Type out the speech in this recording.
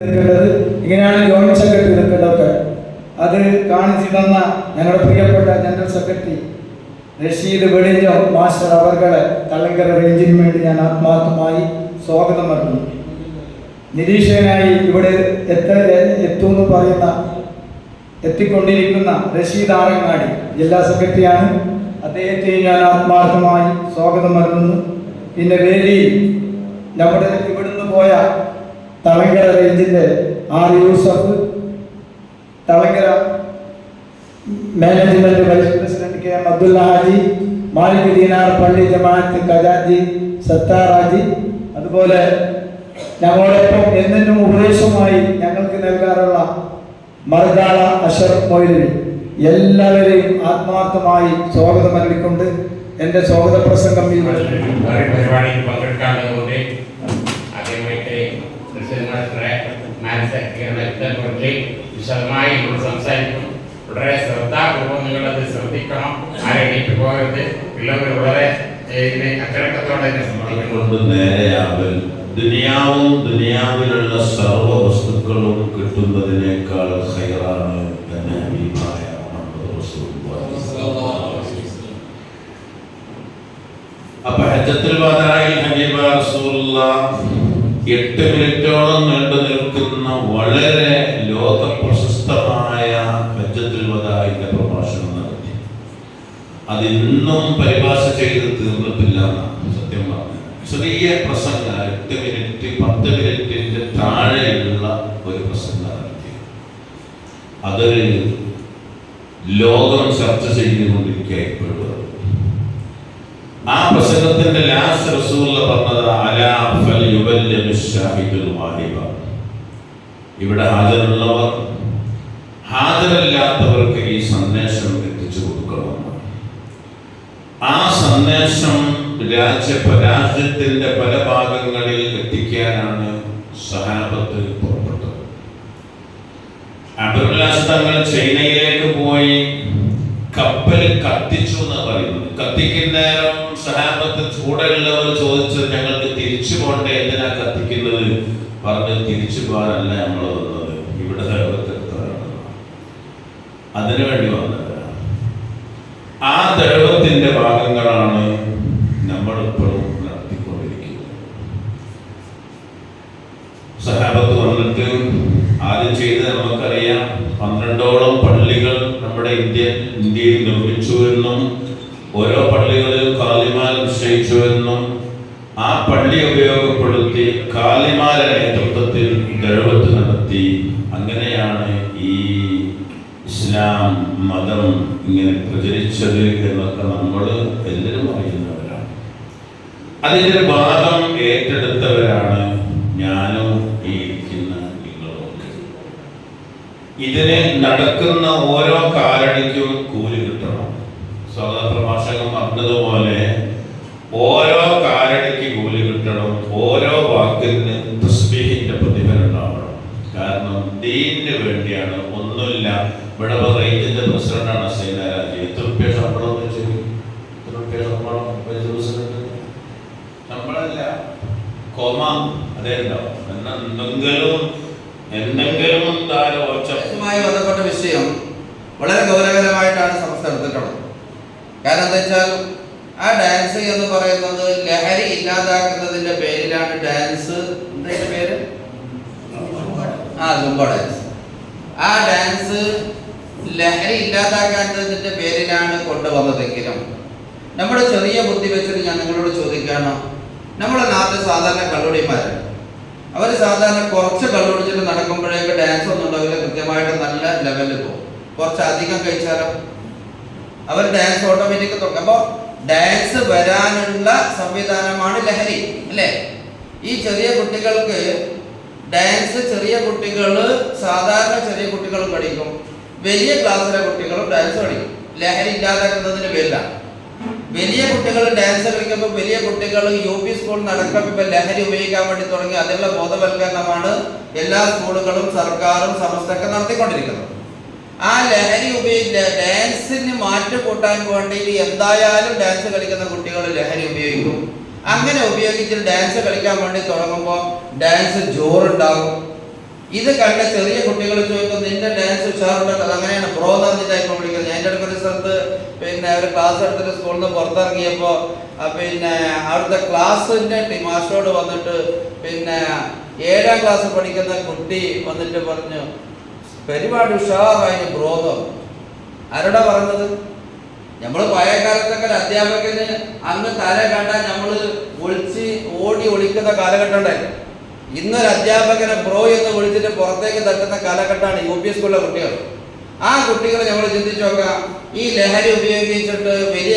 ഇങ്ങനെയാണ് joint secretary നിൽക്കേണ്ടതൊക്കെ അത് കാണിച്ചു തന്ന ഞങ്ങളുടെ പ്രിയപ്പെട്ട general secretary Rasheed Velinjam master അവർകളെ Thalangara റേഞ്ചിന് വേണ്ടി ഞാൻ ആത്മാർത്ഥമായി സ്വാഗതം നൽകുന്നു നിരീക്ഷകനായി ഇവിടെ എത്ര എത്തുമെന്ന് പറയുന്ന എത്തിക്കൊണ്ടിരിക്കുന്ന റഷീദ് ആറങ്ങാടി ജില്ലാ സെക്രട്ടറിയാണ് അദ്ദേഹത്തെ ഞാൻ ആത്മാർത്ഥമായി സ്വാഗതം നൽകുന്നു പിന്നെ വേദിയിൽ നമ്മുടെ ഇവിടുന്ന് പോയ തളങ്കര റേഞ്ചിന്റെ R Yusuf Thalangara management vice president K M Abdulla Haji Malik Dinar പള്ളി ജമാഅത്ത് ഖജാജി സത്താറാജി. അതുപോലെ ഞങ്ങളോടൊപ്പം എന്നും ഉപദേശമായി ഞങ്ങൾക്ക് നൽകാറുള്ള മറുതാള അഷറഫ് മൊയ്ലി എല്ലാവരെയും ആത്മാർത്ഥമായി സ്വാഗതം നൽകിക്കൊണ്ട് എന്റെ സ്വാഗത പ്രസംഗം പരിപാടിയിൽ പങ്കെടുക്കാനുള്ളതുകൊണ്ട് മാനസികത്തെ വിശദമായി നമ്മൾ സംസാരിക്കും. വളരെ ശ്രദ്ധാപൂർവം നിങ്ങളത് ശ്രദ്ധിക്കണം. ആരെണീറ്റ് പോകരുത്. ഉള്ളവർ വളരെ ദുനിയാവിലുള്ള സർവ വസ്തുക്കളും കിട്ടുന്നതിനേക്കാൾ. അപ്പൊ ഹജ്ജത്തിൽ എട്ട് മിനിറ്റോളം നീണ്ടു നിൽക്കുന്ന വളരെ ലോക പ്രശസ്തമായ ഹജ്ജത്തുൽ വദായിന്റെ പ്രഭാഷണം നടത്തി. അതിന്നും പരിഭാഷ ചെയ്ത് തീർന്നിട്ടില്ല സത്യം പറഞ്ഞു ചെറിയ പ്രസംഗ എട്ട് മിനിറ്റ് പത്ത് മിനിറ്റിന്റെ താഴെയുള്ള ഒരു പ്രസംഗം നടത്തി. അതൊരു ലോകം ചർച്ച ചെയ്തുകൊണ്ടിരിക്കുക ഇപ്പോഴും. ആ പ്രസംഗത്തിന്റെ ലാസ്റ്റ് റസൂല പറഞ്ഞത് ഷാഹിദുൽ വാഹിബ ഇവിടെ ഹാജരുള്ളവർ ഹാജരല്ലാത്തവർക്ക് ഈ സന്ദേശം എത്തിച്ചു കൊടുക്കണം. ആ സന്ദേശം രാജ്യ രാജ്യത്തിന്റെ പല ഭാഗങ്ങളിൽ എത്തിക്കാനാണ് സഹാബത്ത് പുറപ്പെട്ടത്. അബ്ദുല്ലാസ് ചൈനയിലേക്ക് പോയി കപ്പൽ കത്തിച്ചു എന്ന് പറയുന്നത് കത്തിക്കുന്നേരം സഹാബത്ത് കൂടെയുള്ളവർ ചോദിച്ചത് ഞങ്ങൾക്ക് തിരിച്ചു പോണ്ടേ എന്തിനാ കത്തിക്കുന്നത്? പറഞ്ഞ് തിരിച്ചു പോകാനല്ല നമ്മൾ വന്നത്. ഇവിടെ ദൈവത്തെത്താണ് അതിനു വേണ്ടി വന്നത്. ആ ദൈവത്തിന്റെ ഭാഗങ്ങളാണ് നമ്മൾ ഇപ്പോഴും നടത്തിക്കൊണ്ടിരിക്കുന്നത്. സഹാബത്ത് വന്നിട്ട് ആദ്യം ചെയ്ത് നമുക്കറിയാം. പന്ത്രണ്ടോളം പള്ളികൾ നമ്മുടെ ഇന്ത്യ ഇന്ത്യയിൽ നിർമ്മിച്ചു എന്നും ഓരോ പള്ളികളിൽ കാലിമാൽ നിശ്ചയിച്ചു എന്നും ആ പള്ളി ഉപയോഗപ്പെടുത്തി കാലിമാല നേതൃത്വത്തിൽ ദഴവത്ത് നടത്തി അങ്ങനെയാണ് ഈ ഇസ്ലാം മതം ഇങ്ങനെ പ്രചരിച്ചത് എന്നൊക്കെ നമ്മൾ എല്ലാവരും അറിയുന്നവരാണ്. അതിന്റെ വാദം ഏറ്റെടുത്തവരാണ് ഞാനും ഈ ഇരിക്കുന്ന നിങ്ങളൊക്കെ. ഇതിന് നടക്കുന്ന ഓരോ കാലടിക്കും കൂലി കിട്ടണം. സ്വാഗത പറഞ്ഞതുപോലെ ഓരോ ദീനിന് വേണ്ടിയാണ്. ഒന്നുമില്ല. ഇവിടെ റേഞ്ചിന്റെ പ്രസിഡന്റാണ് സൈനാരാജി എത്ര റുപ്യ ശമ്പളം വെച്ച്? എത്ര റുപ്യ ശമ്പളം വൈസ് പ്രസിഡന്റ് ശമ്പളമല്ല. കോമ. അതേ ഉണ്ടാവും എന്തെങ്കിലും എന്തെങ്കിലും താരം ഒച്ച. ബന്ധപ്പെട്ട വിഷയം വളരെ ഗൗരവകരമായിട്ടാണ് സംസ്ഥ എടുത്തിട്ടുള്ളത്. കാരണം എന്താ വെച്ചാൽ ആ ഡാൻസ് എന്ന് പറയുന്നത് ലഹരി ഇല്ലാതാക്കുന്നതിന്റെ പേരിലാണ് ഡാൻസ്. എന്താ പേര്? ആ സുംബ ഡാൻസ്. ആ ഡാൻസ് ലഹരി ഇല്ലാതാക്കാത്തതിന്റെ പേരിലാണ് കൊണ്ടുവന്നതെങ്കിലും. നമ്മുടെ ചെറിയ ബുദ്ധി വെച്ചിട്ട് ഞാൻ നിങ്ങളോട് ചോദിക്കുകയാണ് നമ്മുടെ നാട്ടിൽ സാധാരണ കള്ളുടിമാരാണ് അവർ സാധാരണ കുറച്ച് കള്ളുടിച്ചിട്ട് നടക്കുമ്പോഴേക്ക് ഡാൻസ് ഒന്നും ഉണ്ടാവില്ല കൃത്യമായിട്ട് നല്ല ലെവലിൽ പോകും. കുറച്ച് അധികം കഴിച്ചാലോ? അവർ ഡാൻസ് ഓട്ടോമാറ്റിക് തുടങ്ങും അപ്പോൾ ഡാൻസ് വരാനുള്ള സംവിധാനമാണ് ലഹരി അല്ലേ? ഈ ചെറിയ കുട്ടികൾക്ക് ഡാൻസ് ചെറിയ കുട്ടികൾ സാധാരണ ചെറിയ കുട്ടികൾ പഠിക്കും. വലിയ ക്ലാസ്സിലെ കുട്ടികളും ഡാൻസ് കളിക്കും ലഹരി ഇല്ലാതാക്കുന്നതിന് വില വലിയ കുട്ടികൾ ഡാൻസ് കളിക്കുമ്പോൾ വലിയ കുട്ടികൾ യു പി സ്കൂൾ നടക്കം ഇപ്പൊ ലഹരി ഉപയോഗിക്കാൻ വേണ്ടി തുടങ്ങി. അതിനുള്ള ബോധവൽക്കരണമാണ് എല്ലാ സ്കൂളുകളും സർക്കാരും സമസ്തയൊക്കെ നടത്തിക്കൊണ്ടിരിക്കുന്നത്. ആ ലഹരി ഉപയോഗിച്ച് ഡാൻസിന് മാറ്റി കൂട്ടാൻ വേണ്ടി എന്തായാലും ഡാൻസ് കളിക്കുന്ന കുട്ടികൾ ലഹരി ഉപയോഗിക്കും. അങ്ങനെ ഉപയോഗിച്ച് ഡാൻസ് കളിക്കാൻ വേണ്ടി തുടങ്ങുമ്പോൾ ഡാൻസ് ജോറുണ്ടാകും. ഇത് കണ്ട ചെറിയ കുട്ടികൾ ചോദിക്കും നിന്റെ ഡാൻസ് ഉഷാറുണ്ടല്ലോ അങ്ങനെയാണ് ബ്രോ എന്ന് പറഞ്ഞിട്ടാണ് ഇപ്പൊ വിളിക്കുന്നത്. ഞാൻ എന്റെ അടുത്തൊരു സ്ഥലത്ത് പിന്നെ ഒരു ക്ലാസ് എടുത്തിട്ട് സ്കൂളിൽ നിന്ന് പുറത്തിറങ്ങിയപ്പോൾ പിന്നെ അവിടുത്തെ ക്ലാസ്സിന്റെ മാസ്റ്ററോട് വന്നിട്ട് പിന്നെ ഏഴാം ക്ലാസ് പഠിക്കുന്ന കുട്ടി വന്നിട്ട് പറഞ്ഞു പരിപാടി ഉഷാറായി ബ്രോതോ ആരോടാ പറഞ്ഞത്? നമ്മൾ പഴയ കാലത്തൊക്കെ അധ്യാപകന് അന്ന് തല കണ്ടാൽ നമ്മൾ ഒളിച്ച് ഓടി ഒളിക്കുന്ന കാലഘട്ടം ഉണ്ടായിരുന്നു ഇന്നൊരു അധ്യാപകനെ ബ്രോ എന്ന് വിളിച്ചിട്ട് പുറത്തേക്ക് തട്ടുന്ന കാലഘട്ടമാണ് യു പി സ്കൂളിലെ കുട്ടികൾ. ആ കുട്ടികളെ നമ്മൾ ചിന്തിച്ചു നോക്കാം. ഈ ലഹരി ഉപയോഗിച്ചിട്ട് വലിയ